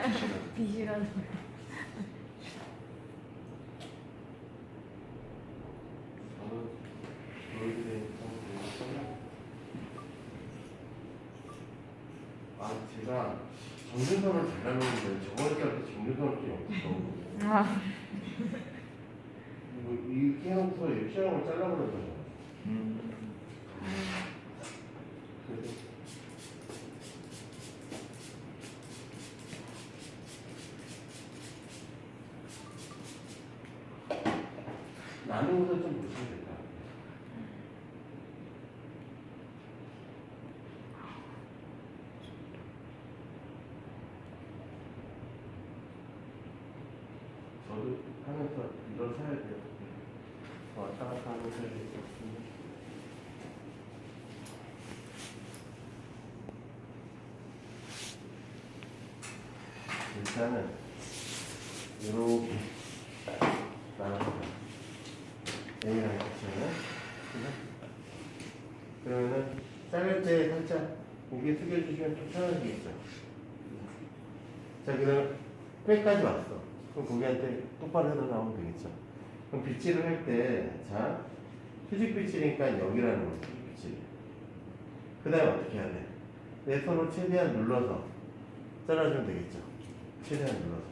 비시간. 저는 너희들의 아 제가 정준선을 잘하는데 저번에 할때 정준선을 좀 없어 아, 이거 이렇게 해놓고서 이 시험을 잘라버렸잖아 음. 그래서 나누어서 좀 보시면 될까 저도 하면서 이걸 사야 돼요. 왔다 갔다 하면서 일단은 이렇게 나눠서 A랑 X는 그러면은 자를 때 살짝 고개 숙여주시면 좀 편하시겠죠 자 그 다음 끝까지 왔어 그럼 고개한테 똑바로 해서 나오면 되겠죠 그럼 빗질을 할 때자 수직 빗질이니까 여기라는 거죠 빗질 그 다음에 어떻게 해야 돼? 내 손을 최대한 눌러서 잘라주면 되겠죠 최대한 눌러서.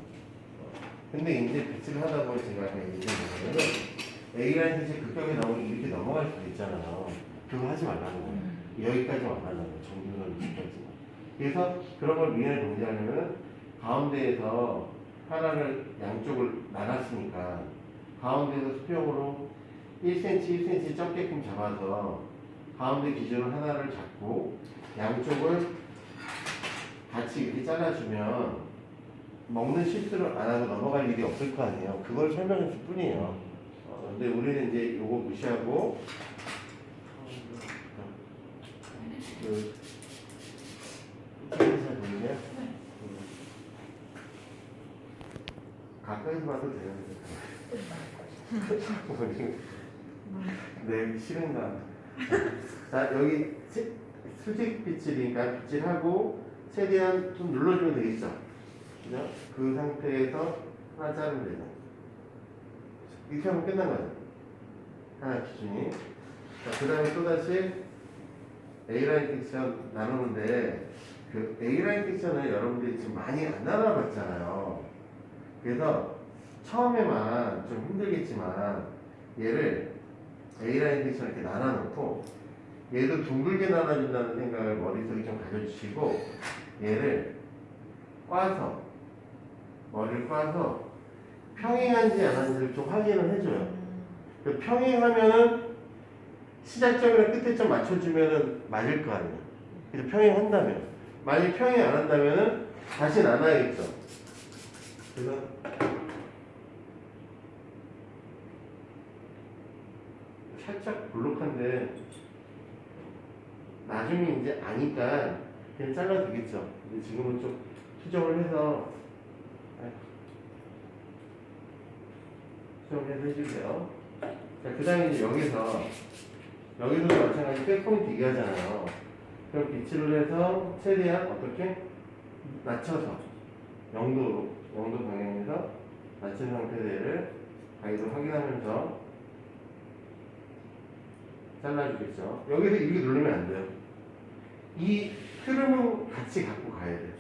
근데 이제 배치를 하다 보니 제가 아까 얘기했던 거는 A라인 빛이 극격에 나오면 이렇게 넘어갈 수도 있잖아요. 그거 하지 말라는 거예요. 여기까지 와달라는 거예요. 정규선 위치까지. 그래서 그런 걸 미연에 동작하려면 가운데에서 하나를 양쪽을 나눴으니까 가운데에서 수평으로 1cm, 1cm 적게끔 잡아서 가운데 기준으로 하나를 잡고 양쪽을 같이 이렇게 잘라주면 먹는 실수를 안 하고 넘어갈 일이 없을 거 아니에요. 그걸 설명했을 뿐이에요. 어, 근데 우리는 이제 요거 무시하고 그잘 보이냐? 가까이서 봐도 돼요. 네, 싫은가? 자, 여기 세- 수직 빗질이니까 빗질하고 최대한 좀 눌러주면 되겠죠? 그죠? 그 상태에서 하나 자르면 되죠. 이렇게 하면 끝난 거죠. 하나 기준이. 자, 그 다음에 또다시 A라인 섹션 나누는데, 그 A라인 섹션을 여러분들이 지금 많이 안 나눠봤잖아요. 그래서 처음에만 좀 힘들겠지만, 얘를 A라인 섹션 이렇게 나눠놓고, 얘도 둥글게 나눠준다는 생각을 머릿속에 좀 가져주시고, 얘를 꽈서, 머리를 꽈서 평행한지 안 한지를 좀 확인을 해줘요. 그 평행하면은 시작점이랑 끝에점 맞춰주면은 맞을 거 아니에요. 그래서 평행한다면. 만약 평행 안 한다면은 다시 나눠야겠죠. 그래서 살짝 볼록한데 나중에 이제 아니까 그냥 잘라도 되겠죠. 근데 지금은 좀 수정을 해서 수정을 해서 해주세요. 자, 그 다음에 이제 여기서, 여기서도 마찬가지 백포인트 얘기하잖아요. 그럼 비치를 해서 최대한 어떻게? 낮춰서, 영도로, 영도 방향에서 낮춘 상태를 가이드 확인하면서 잘라주겠죠. 여기서 이렇게 누르면 안 돼요. 이 흐름은 같이 갖고 가야 돼요.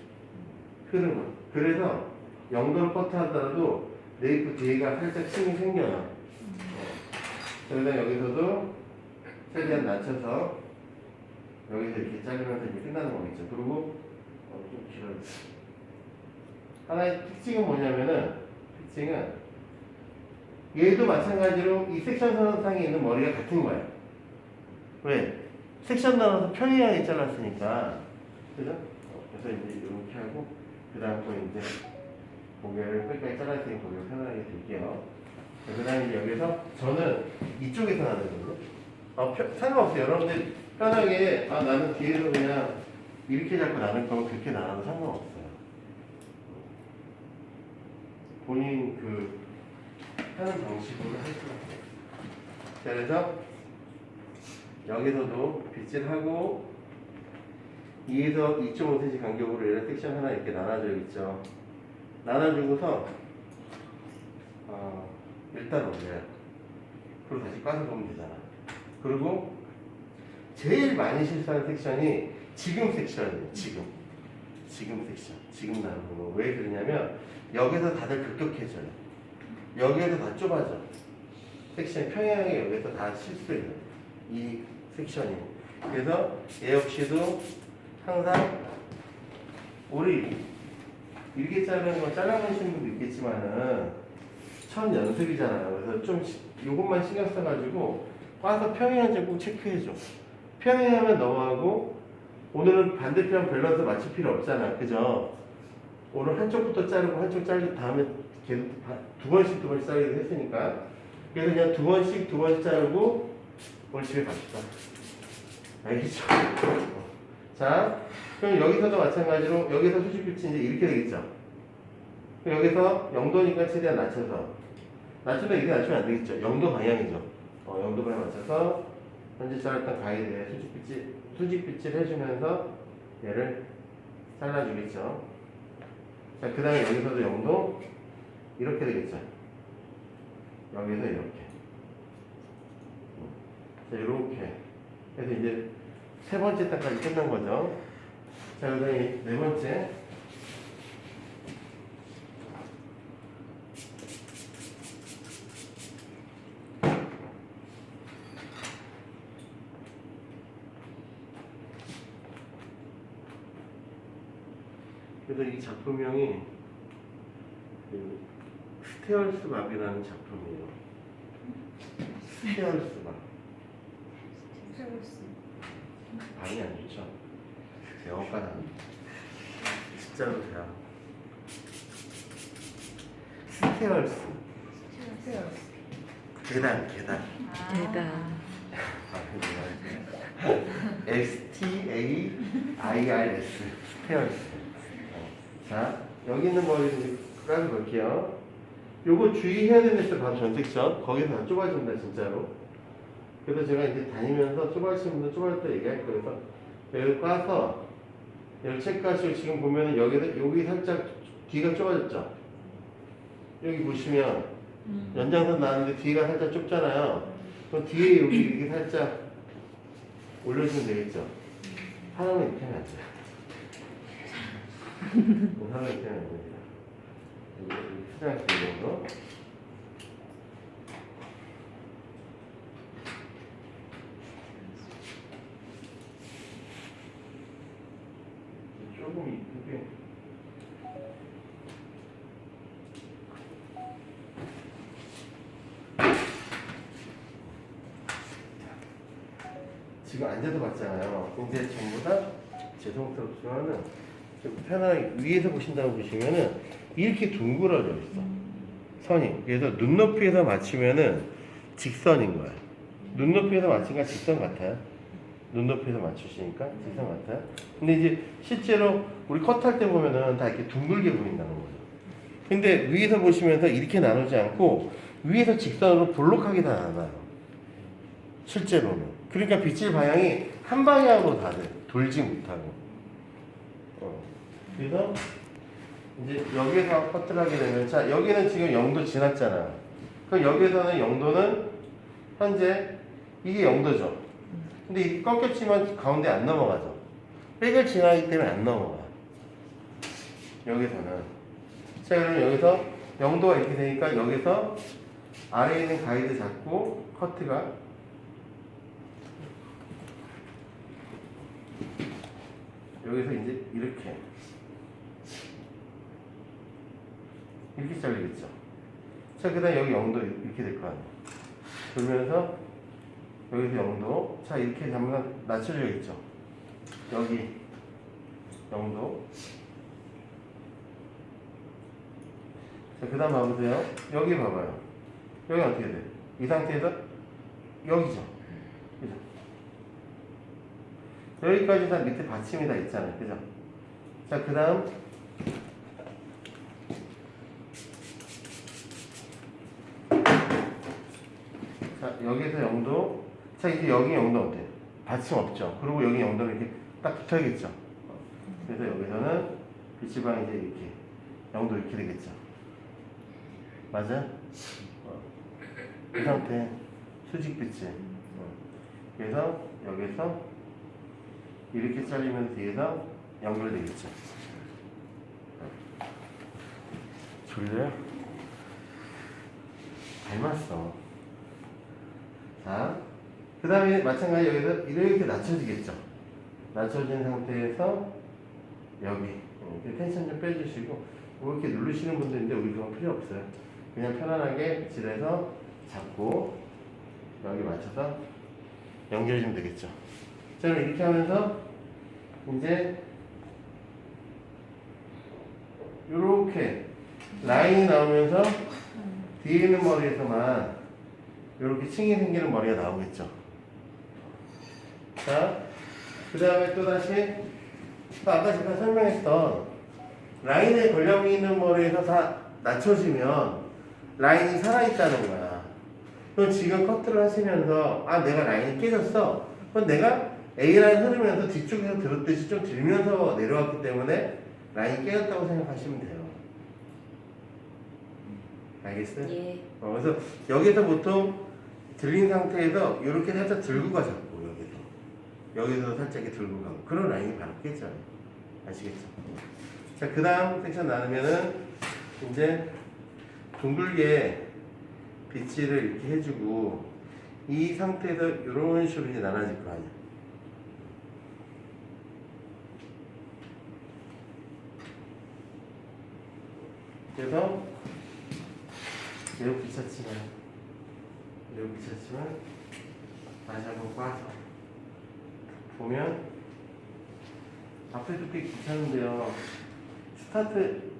흐름은. 그래서 영도를 커트 하더라도 네이프 뒤에가 살짝 층이 생겨요. 그러다 여기서도 최대한 낮춰서 여기서 이렇게 자르면서 이제 끝나는 거겠죠. 그리고 어, 좀 길어요. 하나의 특징은 뭐냐면은 특징은 얘도 마찬가지로 이 섹션 선상에 있는 머리가 같은 거예요. 왜? 섹션 나눠서 평행하게 잘랐으니까 그죠? 어, 그래서 이제 이렇게 하고 그 다음 거 이제 고개를 끝까지 잘랐으니 고개를 편하게 들게요. 그 다음에 여기서 저는 이쪽에서 나는 거거든요. 아, 편- 상관없어요. 여러분들 편하게 아 나는 뒤에서 그냥 이렇게 잡고 나눌 거면 그렇게 나눠도 상관없어요. 본인 그 하는 방식으로 할수 있어요. 자, 그래서 여기서도 빗질하고 2에서 2.5cm 간격으로 얘를 섹션 하나 이렇게 나눠줘야겠죠. 나눠주고서 어, 일단 올려요. 그리고 다시 까서 보면 되잖아. 그리고 제일 많이 실수하는 섹션이 지금 섹션이에요. 지금. 지금 섹션. 지금 나누는 거. 왜 그러냐면 여기서 다들 급격해져요. 여기에서 다 좁아져. 섹션 평행하게 여기서 다 실수해요. 이 섹션이. 그래서 얘 역시도 항상 우리 이렇게 자르는 거 잘라보시는 분도 있겠지만은 첫 연습이잖아요. 그래서 좀 시- 요것만 신경 써가지고 와서 평행한지 꼭 체크해줘. 평행하면 너하고 오늘은 반대편 밸런스 맞출 필요 없잖아. 그죠? 오늘 한쪽부터 자르고 한쪽 자르고 다음에 두 번씩 두 번씩 자르기로 했으니까 그래서 그냥 두 번씩 두 번씩 자르고 오늘 집에 갑시다. 알겠죠? 자, 그럼 여기서도 마찬가지로 여기서 수직 빛이 이제 이렇게 되겠죠? 여기서 0도니까 최대한 낮춰서 낮춰도 이렇게 낮추면 안 되겠죠? 0도 방향이죠. 어, 0도 방향 맞춰서 현재 잘랐던 가이드에 수직 빛이 수직 빛을 해주면서 얘를 잘라주겠죠. 자, 그 다음에 여기서도 0도 이렇게 되겠죠. 여기서 이렇게. 자, 이렇게. 그래서 이제 세 번째 단까지 끝난 거죠. 자, 그 다음에 네 번째. 그래서 이 작품명이 그 스테얼스 밥이라는 작품이에요. 스테얼스 밥. 발음이 안 좋죠? 영어가 나 진짜로 돼요. 스테얼스. 계단, 계단. 대단. S T A I R S 스테어스. 자 여기 있는 머리 좀 까서 볼게요. 요거 주의해야 되는 데서 바로 전섹션 거기서 다 좁아진다 진짜로. 그래서 제가 이제 다니면서 좁아지신 분들 좁아졌다 얘기할 거예요. 그래서 여기 까서 여기 체크하시고 지금 보면은 여기서 여기 살짝 뒤가 좁아졌죠. 여기 보시면 연장선 나왔는데 뒤가 살짝 좁잖아요. 그럼 뒤에 여기 이렇게 살짝 올려주면 되겠죠. 사람은 이렇게 하면 안 돼요. 하면 안 됩니다. 여기 수장 기능으로. 조금 이쁘게. 지금 앉아서 봤잖아요. 이제 전부 다 죄송스럽지만은 좀 편하게 위에서 보신다고 보시면은 이렇게 둥그러져 있어. 선이. 그래서 눈높이에서 맞추면은 직선인 거야. 눈높이에서 맞추니까 직선 같아요. 눈높이에서 맞추시니까 직선 같아요. 근데 이제 실제로 우리 컷할 때 보면은 다 이렇게 둥글게 보인다는 거죠. 근데 위에서 보시면서 이렇게 나누지 않고 위에서 직선으로 볼록하게 다 나눠요. 실제로는. 그러니까 빛의 방향이 한 방향으로 다 돼. 돌지 못하고. 어. 그래서 이제 여기서 커트를 하게 되면 자 여기는 지금 0도 지났잖아. 그럼 여기서는 0도는 현재 이게 0도죠. 근데 이게 꺾였지만 가운데 안 넘어가죠. 백을 지나기 때문에 안 넘어가. 여기서는. 자 그러면 여기서 0도가 이렇게 되니까 여기서 아래에 있는 가이드 잡고 커트가 여기서 이제 이렇게 이렇게 잘리겠죠. 자, 그 다음 여기 0도 이렇게 될 거 아니에요. 그러면서 여기서 0도. 자, 이렇게 잡으면 낮춰져야겠죠. 여기 0도. 자, 그 다음 봐보세요. 여기 봐봐요. 여기 어떻게 돼? 이 상태에서 여기죠. 그죠? 여기까지 다 밑에 받침이 다 있잖아요. 그죠? 자, 그 다음. 자, 여기에서 0도. 자, 이제 여기 0도 어때? 받침 없죠. 그리고 여기 0도는 이렇게 딱 붙어야겠죠. 그래서 여기서는 빛이방 이제 이렇게. 영도 이렇게 되겠죠. 맞아? 어. 이 상태 수직 빛이. 어. 그래서 여기서 이렇게 잘리면 뒤에서 연결되겠죠. 어. 졸려요? 닮았어. 자, 그 다음에 마찬가지 여기서 이렇게 낮춰지겠죠. 낮춰진 상태에서 여기 이렇게 텐션 좀 빼주시고 뭐 이렇게 누르시는 분들인데 우리 그건 필요 없어요. 그냥 편안하게 질에서 잡고 여기 맞춰서 연결해주면 되겠죠. 자, 그럼 이렇게 하면서 이제 이렇게 라인이 나오면서 뒤에 있는 머리에서만 이렇게 층이 생기는 머리가 나오겠죠. 자, 그 다음에 또 다시 또 아까 제가 설명했던 라인에 걸려 있는 머리에서 다 낮춰지면 라인이 살아있다는 거야. 그럼 지금 커트를 하시면서 아 내가 라인이 깨졌어. 그럼 내가 A 라인 흐르면서 뒤쪽에서 들었듯이 좀 들면서 내려왔기 때문에 라인이 깨졌다고 생각하시면 돼요. 알겠어요? 예. 어, 그래서 여기서 보통 들린 상태에서 이렇게 살짝 들고 가자고 여기서. 여기서 살짝 이렇게 들고 가고. 그런 라인이 바로 깨져요. 아시겠죠? 자 그 다음 섹션 나누면은 이제 둥글게 비치를 이렇게 해주고 이 상태에서 이런 식으로 이제 나눠질 거 아니야. 그래서 매우 귀찮지만 매우 귀찮지만 다시 한번 꽈서 보면 앞에도 꽤 귀찮은데요. 스타트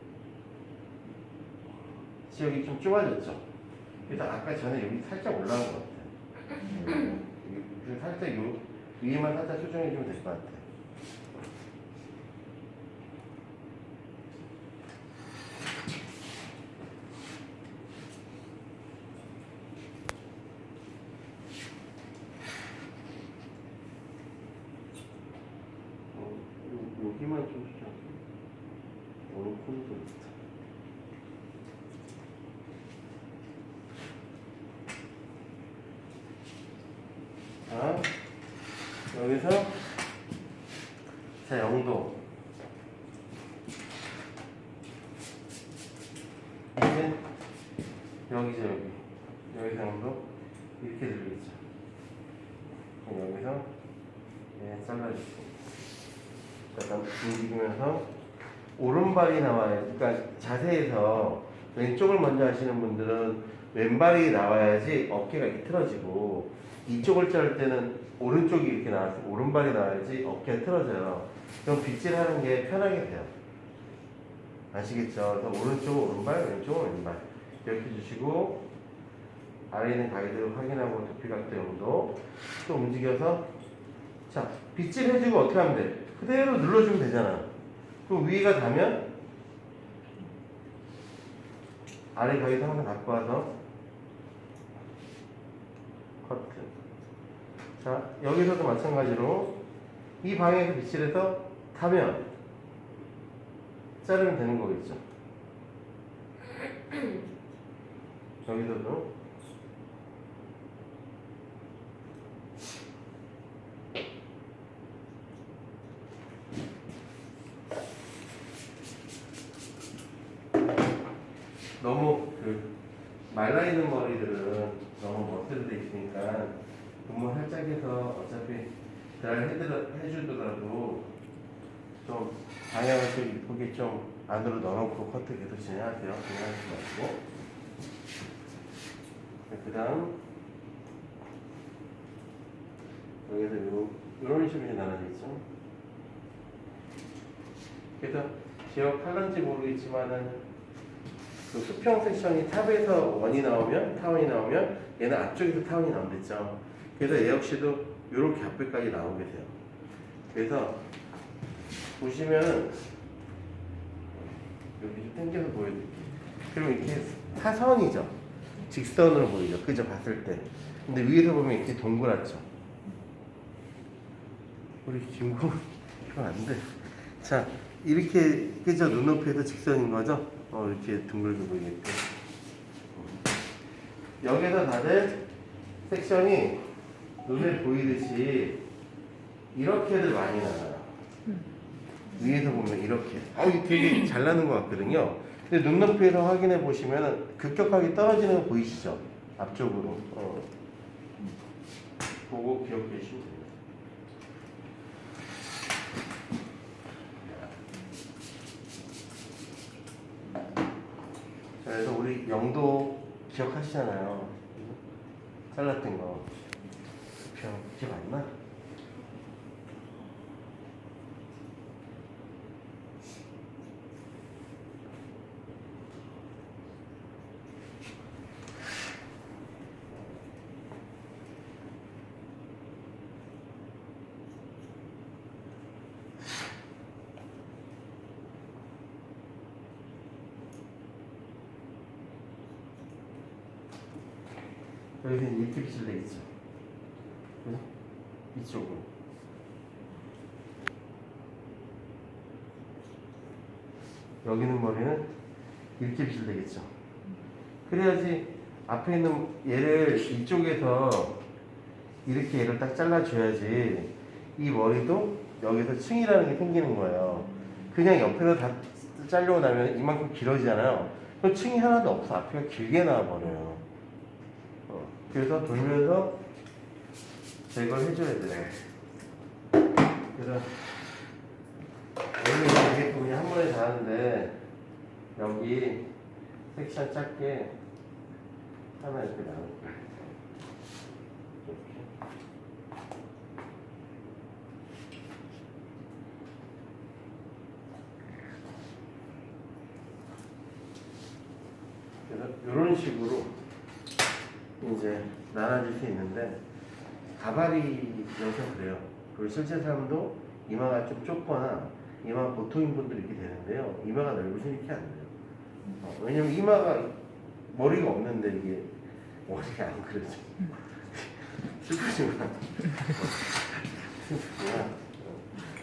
지역이 좀 좁아졌죠. 그래서 아까 전에 여기 살짝 올라온 것 같아요. 여기 살짝 요 위에만 살짝 수정해 주면 될 것 같아요 어, 요- 여기만 좀 수정 오른 콘도 있다 자, 여기서 자, 영도. 이제 여기죠, 여기. 여기서 영도 이렇게 들리죠. 그럼 여기서 예, 잘라주고. 약간 움직이면서 오른발이 나와요. 그러니까 자세에서 왼쪽을 먼저 하시는 분들은 왼발이 나와야지 어깨가 이렇게 틀어지고 이쪽을 자를 때는 오른쪽이 이렇게 나와서 오른발이 나와야지 어깨가 틀어져요. 그럼 빗질하는 게 편하게 돼요. 아시겠죠? 그래서 오른쪽은 오른발, 왼쪽은 왼발 이렇게 주시고 아래 있는 가이드를 확인하고 두피 각도 정도 또 움직여서 자 빗질 해주고 어떻게 하면 돼? 그대로 눌러주면 되잖아. 그럼 위가 닿으면 아래 가이드 항상 갖고 와서 커트. 자, 여기서도 마찬가지로 이 방향에서 빗질해서 타면 자르면 되는 거겠죠. 여기서도 너무 그 말라 있는 머리들은 너무 멋대로 돼 있으니까 분무 살짝 해서 어차피 드라이 해드라, 해주더라도 좀 방향을 좀 이쁘게 좀 안으로 넣어놓고 커트 계속 진행하세요. 진행하지 말고. 그 다음 여기서 요, 요런 식으로 나눠지죠. 그래서 기억할런지 모르겠지만은 그 수평 섹션이 탑에서 원이 나오면 타원이 나오면 얘는 앞쪽에서 타원이 나온댔죠. 그래서 얘 역시도 이렇게 앞에까지 나오게 돼요. 그래서 보시면 여기 좀 당겨서 보여드릴게요. 그럼 이렇게 사선이죠. 직선으로 보이죠. 그죠? 봤을 때. 근데 위에서 보면 이렇게 동그랗죠. 우리 김구 이건 안 돼. 자 이렇게 그죠? 눈높이에서 직선인 거죠? 어, 이렇게 둥글게 보이게끔. 여기서 다들 섹션이 눈에 보이듯이 이렇게들 많이 나와요. 위에서 보면 이렇게. 어, 이게 되게 잘 나는 것 같거든요. 근데 눈높이에서 확인해 보시면 급격하게 떨어지는 거 보이시죠? 앞쪽으로. 어. 보고 기억해 주시면 됩니다. 자, 그래서 우리 영도 기억하시잖아요. 잘랐던 거. 수평 기억 안 나? 여기서 이렇게 비실돼 있죠. 그죠? 이쪽으로. 여기 있는 머리는 이렇게 비실되겠죠. 그래야지 앞에 있는 얘를 이쪽에서 이렇게 얘를 딱 잘라줘야지 이 머리도 여기서 층이라는 게 생기는 거예요. 그냥 옆에서 다 잘려고 나면 이만큼 길어지잖아요. 그럼 층이 하나도 없어. 앞에가 길게 나와버려요. 어, 그래서 돌면서 제거를 해줘야 돼요. 그래서 원래 이게 또 그냥 한 번에 다 하는데 여기 섹션 작게 하나 이렇게. 이렇게. 그래서 이런 식으로 이제 나눠질 수 있는데 가발이 여서 그래요. 그리고 실제 사람도 이마가 좀 좁거나 이마가 보통인 분들이 이렇게 되는데요. 이마가 넓으시면 이렇게 안 돼요. 어, 왜냐면 이마가 머리가 없는데 이게 머리가 안 그러죠. 슬프지만 어,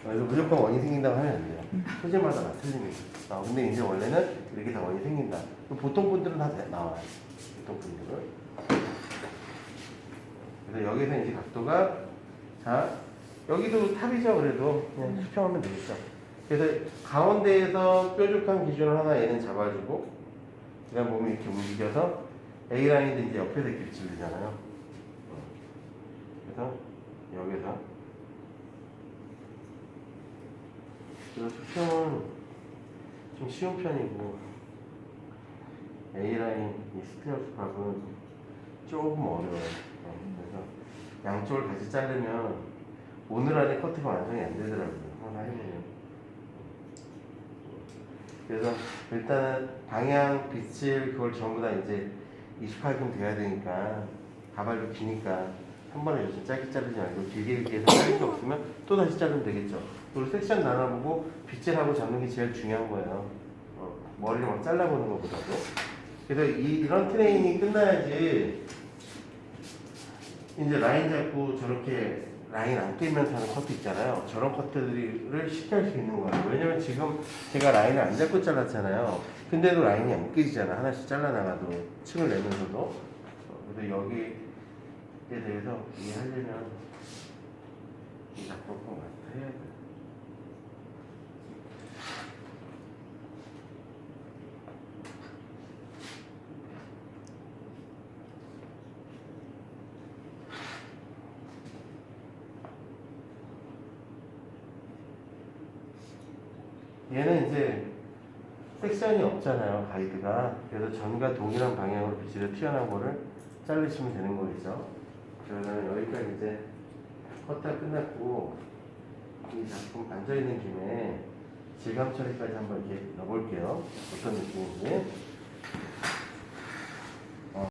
그래서 무조건 원이 생긴다고 하면 안 돼요. 소재마다 다 틀립니다. 아, 근데 이제 원래는 이렇게 다 원이 생긴다. 보통 분들은 다 돼- 나와요. 보통 분들은. 그래서 여기서 이제 각도가 자 여기도 탑이죠 그래도 그냥 수평하면 되겠죠 그래서 가운데에서 뾰족한 기준을 하나 얘는 잡아주고 그다음 몸이 이렇게 움직여서 A 라인도 이제 옆에서 이렇게 질리잖아요 어. 그래서 여기서 그래서 수평은 좀 쉬운 편이고 A 라인 이 스테어스 팝은 조금 어려워요. 어, 그래서 양쪽을 같이 자르면 오늘 안에 커트가 완성이 안 되더라고요. 하나 해보면. 그래서 일단은 방향, 빗질 그걸 전부 다 이제 28금 돼야 되니까 가발도 기니까 한 번에 요즘 짧게 자르지 말고 길게 길게 해서 자를 게 없으면 또 다시 자르면 되겠죠. 그리고 섹션 나눠보고 빗질하고 잡는 게 제일 중요한 거예요. 어, 머리를 막 잘라보는 것보다도. 그래서 이, 이런 트레이닝이 끝나야지 이제 라인 잡고 저렇게 라인 안 깨면서 하는 커트 있잖아요. 저런 커트들을 할수 있는 거예요. 왜냐면 지금 제가 라인을 안 잡고 잘랐잖아요. 근데도 라인이 안 깨지잖아. 하나씩 잘라나가도 층을 내면서도. 어, 그래서 여기에 대해서 이해하려면 이 작품법 마스터 해야 돼. 얘는 이제 섹션이 없잖아요 가이드가. 그래서 전과 동일한 방향으로 빛으로 튀어나온 거를 자르시면 되는 거겠죠. 그러면 여기까지 이제 커트가 끝났고 이 작품 앉아있는 김에 질감 처리까지 한번 이렇게 넣어볼게요. 어떤 느낌인지